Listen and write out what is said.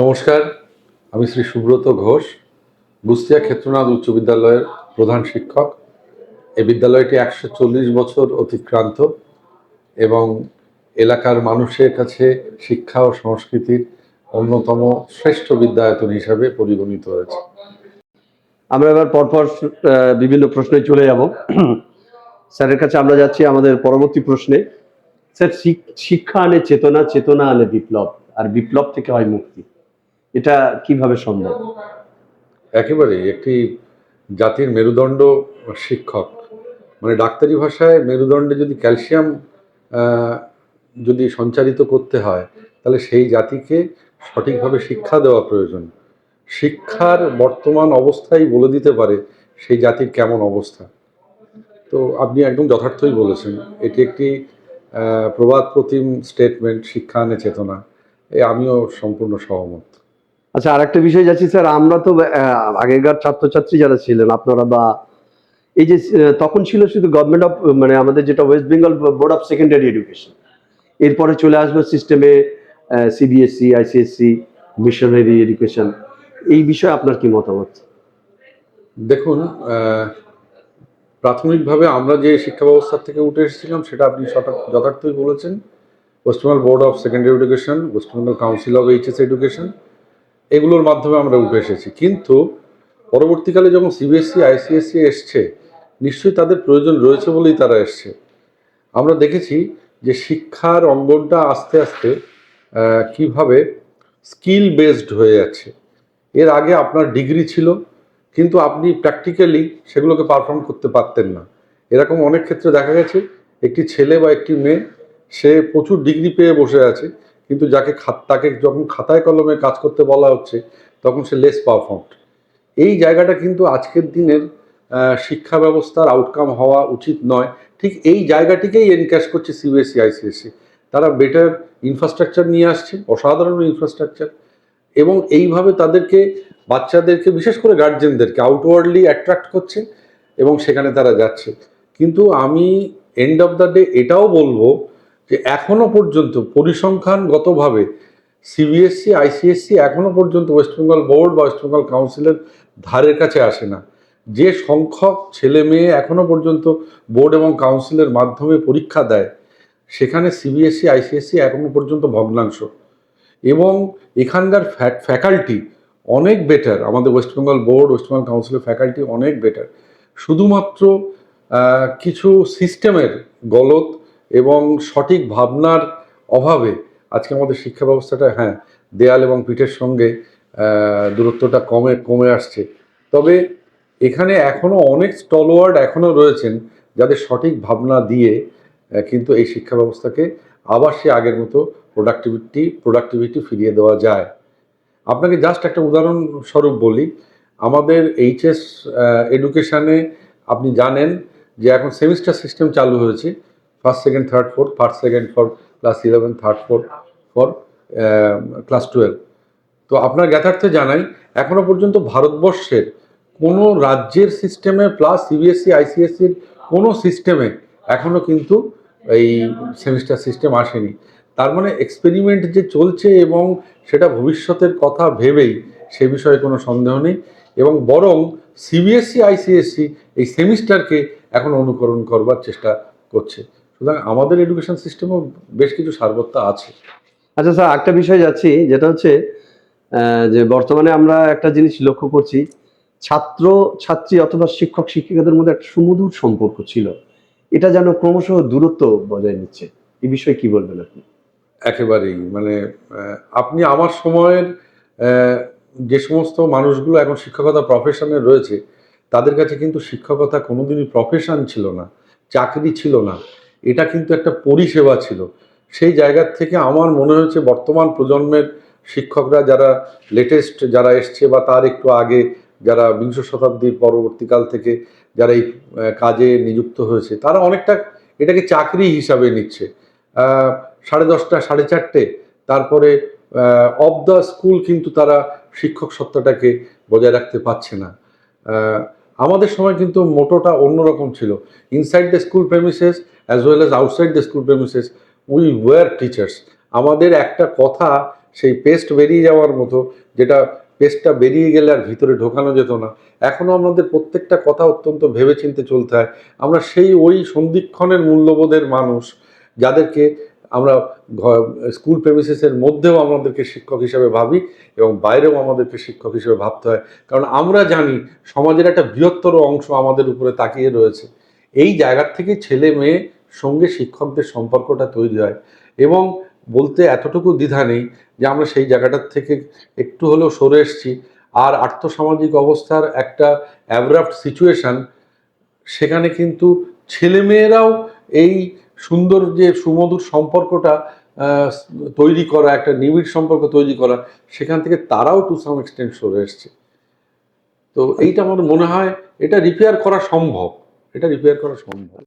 নমস্কার, আমি শ্রী সুব্রত ঘোষ, বুস্তিয়া ক্ষেত্রনাথ উচ্চ বিদ্যালয়ের প্রধান শিক্ষক। এই বিদ্যালয়টি একশো চল্লিশ বছর অতিক্রান্ত এবং এলাকার মানুষের কাছে শিক্ষা ও সংস্কৃতির অন্যতম শ্রেষ্ঠ বিদ্যায়তন হিসাবে পরিগণিত হয়েছে। আমরা এবার পরপর বিভিন্ন প্রশ্নে চলে যাব। স্যারের কাছে আমরা যাচ্ছি আমাদের পরবর্তী প্রশ্নে। স্যার শিক্ষা আনে চেতনা চেতনা আনে বিপ্লব, আর বিপ্লব থেকে হয় মুক্তি। এটা কীভাবে সম্ভব? একেবারে একটি জাতির মেরুদণ্ড শিক্ষক। মানে ডাক্তারি ভাষায় মেরুদণ্ডে যদি ক্যালসিয়াম যদি সঞ্চারিত করতে হয়, তাহলে সেই জাতিকে সঠিকভাবে শিক্ষা দেওয়া প্রয়োজন। শিক্ষার বর্তমান অবস্থাই বলে দিতে পারে সেই জাতির কেমন অবস্থা। তো আপনি একদম যথার্থই বলেছেন, এটি একটি প্রবাদ প্রতিম স্টেটমেন্ট শিক্ষা আনে চেতনা। এ আমিও সম্পূর্ণ সহমত। আচ্ছা আরেকটা বিষয় যাচ্ছি, স্যার, আমরা তো আগেকার ছাত্রছাত্রী যারা ছিলেন, আপনারা বা এই যে তখন ছিল শুধু গভর্নমেন্ট অফ মানে আমাদের যেটা West Bengal board of secondary education এরপরে চলে আসবে সিস্টেমে সিবিএসসি আইসিএসসি মিশনারি এডুকেশন এই বিষয়ে আপনার কি মতামত? দেখুন প্রাথমিকভাবে আমরা যে শিক্ষা ব্যবস্থার থেকে উঠে এসেছিলাম, সেটা আপনি যথার্থই বলেছেন। West Bengal board of secondary education West Bengal council of HS education এগুলোর মাধ্যমে আমরা উঠে এসেছি। কিন্তু পরবর্তীকালে যখন সিবিএসসি আইসিএসসি এসছে, নিশ্চয়ই তাদের প্রয়োজন রয়েছে বলেই তারা এসছে। আমরা দেখেছি যে শিক্ষার অঙ্গনটা আস্তে আস্তে কীভাবে স্কিল বেসড হয়ে যাচ্ছে। এর আগে আপনার ডিগ্রি ছিল, কিন্তু আপনি প্র্যাকটিক্যালি সেগুলোকে পারফর্ম করতে পারতেন না। এরকম অনেক ক্ষেত্রে দেখা গেছে, একটি ছেলে বা একটি মেয়ে, সে প্রচুর ডিগ্রি পেয়ে বসে আছে কিন্তু যাকে তাকে যখন খাতায় কলমে কাজ করতে বলা হচ্ছে, তখন সে লেস পারফর্মড এই জায়গাটা কিন্তু আজকের দিনের শিক্ষা ব্যবস্থার আউটকাম হওয়া উচিত নয়। ঠিক এই জায়গাটিকেই এনক্যাশ করছে সিবিএসসি আইসিএসসি তারা বেটার ইনফ্রাস্ট্রাকচার নিয়ে আসছে, অসাধারণ ইনফ্রাস্ট্রাকচার এবং এইভাবে তাদেরকে, বাচ্চাদেরকে, বিশেষ করে গার্জেনদেরকে আউটওয়ার্ডলি অ্যাট্রাক্ট করছে, এবং সেখানে তারা যাচ্ছে। কিন্তু আমি এন্ড অফ দ্য ডে এটাও বলব যে এখনও পর্যন্ত পরিসংখ্যানগতভাবে সিবিএসসি আইসিএসসি এখনও পর্যন্ত ওয়েস্ট বেঙ্গল বোর্ড বা ওয়েস্ট বেঙ্গল কাউন্সিলের ধারের কাছে আসে না। যে সংখ্যক ছেলে মেয়ে এখনও পর্যন্ত বোর্ড এবং কাউন্সিলের মাধ্যমে পরীক্ষা দেয়, সেখানে সিবিএসসি আইসিএসসি এখনও পর্যন্ত ভগ্নাংশ। এবং এখানকার ফ্যাকাল্টি অনেক বেটার। আমাদের West Bengal board, West Bengal কাউন্সিলের ফ্যাকাল্টি অনেক বেটার। শুধুমাত্র কিছু সিস্টেমের গলত এবং সঠিক ভাবনার অভাবে আজকে আমাদের শিক্ষা ব্যবস্থাটা হ্যাঁ দেয়াল এবং পিঠের সঙ্গে দূরত্বটা কমে কমে আসছে। তবে এখানে এখনও অনেক স্টলওয়ার্ড এখনও রয়েছেন যাদের সঠিক ভাবনা দিয়ে কিন্তু এই শিক্ষা ব্যবস্থাকে আবার সে আগের মতো প্রোডাক্টিভিটি প্রোডাক্টিভিটি ফিরিয়ে দেওয়া যায়। আপনাকে জাস্ট একটা উদাহরণস্বরূপ বলি। আমাদের এইচএস এডুকেশানে আপনি জানেন যে এখন সেমিস্টার সিস্টেম চালু হয়েছে। First second third fourth first second for class eleven third fourth for class twelve তো আপনার জ্ঞাতার্থে জানাই, এখনও পর্যন্ত ভারতবর্ষের কোনো রাজ্যের সিস্টেমে প্লাস সিবিএসসি আইসিএসসির কোনো সিস্টেমে এখনও কিন্তু এই সেমিস্টার সিস্টেম আসেনি। তার মানে এক্সপেরিমেন্ট যে চলছে এবং সেটা ভবিষ্যতের কথা ভেবেই সে বিষয়ে কোনো সন্দেহ নেই এবং বরং সিবিএসসি আইসিএসসি এই সেমিস্টারকে এখন অনুকরণ করবার চেষ্টা করছে। সুতরাং আমাদের এডুকেশন সিস্টেমও বেশ কিছু সারবত্তা আছে। আচ্ছা স্যার একটা বিষয় যাচ্ছি যেটা হচ্ছে যে বর্তমানে আমরা একটা জিনিস লক্ষ্য করছি ছাত্র ছাত্রী অথবা শিক্ষক শিক্ষিকাদের মধ্যে একটা সুমধুর সম্পর্ক ছিল। এটা যেন ক্রমশ দূরত্ব বজায় নিচ্ছে। এই বিষয়ে কি বলবেন আপনি? একেবারেই মানে আপনি আমার সময়ের যে সমস্ত মানুষগুলো এখন শিক্ষকতা প্রফেশনে রয়েছে তাদের কাছে কিন্তু শিক্ষকতা কোনোদিনই প্রফেশন ছিল না চাকরি ছিল না। এটা কিন্তু একটা পরিষেবা ছিল। সেই জায়গার থেকে আমার মনে হয়েছে বর্তমান প্রজন্মের শিক্ষকরা যারা লেটেস্ট যারা এসছে বা তার একটু আগে যারা বিংশ শতাব্দীর পরবর্তীকাল থেকে যারা এই কাজে নিযুক্ত হয়েছে, তারা অনেকটা এটাকে চাকরি হিসাবে নিচ্ছে। সাড়ে দশটা, সাড়ে চারটে, তারপরে অফ দ্য স্কুল কিন্তু তারা শিক্ষক সত্তাটাকে বজায় রাখতে পারছে না। আমাদের সময় কিন্তু মোটোটা অন্যরকম ছিল। Inside the school premises as well as outside the school premises we were teachers আমাদের একটা কথা সেই পেস্ট বেরিয়ে যাওয়ার মতো, যেটা পেস্টটা বেরিয়ে গেলে আর ভিতরে ঢোকানো যেত না। এখনও আমাদের প্রত্যেকটা কথা অত্যন্ত ভেবেচিন্তে চলতে হয়। আমরা সেই ওই সন্ধিক্ষণের মূল্যবোধের মানুষ, যাদেরকে আমরা স্কুল প্রেমিসেসের মধ্যেও আমাদেরকে শিক্ষক হিসেবে ভাবি এবং বাইরেও আমাদেরকে শিক্ষক হিসেবে ভাবতে হয়। কারণ আমরা জানি সমাজের একটা বৃহত্তর অংশ আমাদের উপরে তাকিয়ে রয়েছে। এই জায়গার থেকে ছেলে মেয়ে সঙ্গে শিক্ষকদের সম্পর্কটা তৈরি হয় এবং বলতে এতটুকু দ্বিধা নেই যে আমরা সেই জায়গাটার থেকে একটু হলেও সরে এসেছি আর আর্থসামাজিক অবস্থার একটা অ্যাব্রাপ্ট সিচুয়েশন সেখানে কিন্তু ছেলেমেয়েরাও এই সুন্দর যে সুমধুর সম্পর্কটা তৈরি করা, একটা নিবিড় সম্পর্ক তৈরি করা, সেখান থেকে তারাও টু সাম এক্সটেন্ট সরে এসছে। তো এইটা আমার মনে হয়, এটা রিপেয়ার করা সম্ভব। এটা রিপেয়ার করা সম্ভব।